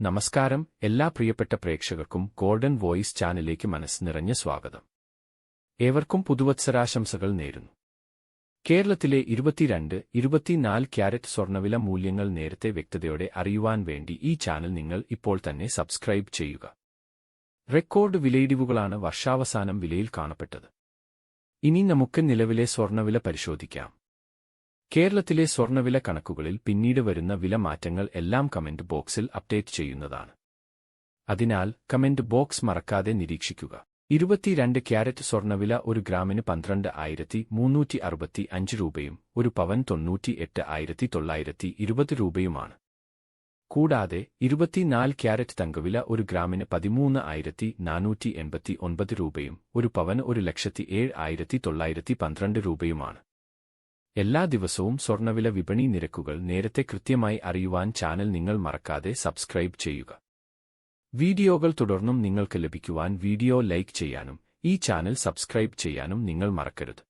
നമസ്കാരം. എല്ലാ പ്രിയപ്പെട്ട പ്രേക്ഷകർക്കും ഗോൾഡൻ വോയിസ് ചാനലിലേക്ക് മനസ്സ് നിറഞ്ഞ സ്വാഗതം. ഏവർക്കും പുതുവത്സരാശംസകൾ നേരുന്നു. കേരളത്തിലെ ഇരുപത്തിരണ്ട് ഇരുപത്തിനാല് ക്യാരറ്റ് സ്വർണവില മൂല്യങ്ങൾ നേരത്തെ വ്യക്തതയോടെ അറിയുവാൻ വേണ്ടി ഈ ചാനൽ നിങ്ങൾ ഇപ്പോൾ തന്നെ സബ്സ്ക്രൈബ് ചെയ്യുക. റെക്കോർഡ് വിലയിടിവുകളാണ് വർഷാവസാനം വിലയിൽ കാണപ്പെട്ടത്. ഇനി നമുക്ക് നിലവിലെ സ്വർണവില പരിശോധിക്കാം. കേരളത്തിലെ സ്വർണവില കണക്കുകളിൽ പിന്നീട് വരുന്ന വില മാറ്റങ്ങൾ എല്ലാം കമന്റ് ബോക്സിൽ അപ്ഡേറ്റ് ചെയ്യുന്നതാണ്. അതിനാൽ കമന്റ് ബോക്സ് മറക്കാതെ നിരീക്ഷിക്കുക. ഇരുപത്തിരണ്ട് ക്യാരറ്റ് സ്വർണവില ഒരു ഗ്രാമിന് പന്ത്രണ്ട് ആയിരത്തി മുന്നൂറ്റി അറുപത്തി അഞ്ച് രൂപയും ഒരു പവൻ തൊണ്ണൂറ്റി എട്ട് ആയിരത്തി തൊള്ളായിരത്തി ഇരുപത് രൂപയുമാണ്. കൂടാതെ ഇരുപത്തിനാല് ക്യാരറ്റ് തങ്കവില ഒരു ഗ്രാമിന് പതിമൂന്ന് ആയിരത്തി നാനൂറ്റി എൺപത്തി ഒൻപത് രൂപയും ഒരു പവൻ ഒരു ലക്ഷത്തി ഏഴ് ആയിരത്തി തൊള്ളായിരത്തി പന്ത്രണ്ട് രൂപയുമാണ്. എല്ലാ ദിവസവും സ്വർണവില വിപണി നിരക്കുകൾ നേരത്തെ കൃത്യമായി അറിയുവാൻ ചാനൽ നിങ്ങൾ മറക്കാതെ സബ്സ്ക്രൈബ് ചെയ്യുക. വീഡിയോകൾ തുടർന്നും നിങ്ങൾക്ക് ലഭിക്കുവാൻ വീഡിയോ ലൈക്ക് ചെയ്യാനും ഈ ചാനൽ സബ്സ്ക്രൈബ് ചെയ്യാനും നിങ്ങൾ മറക്കരുത്.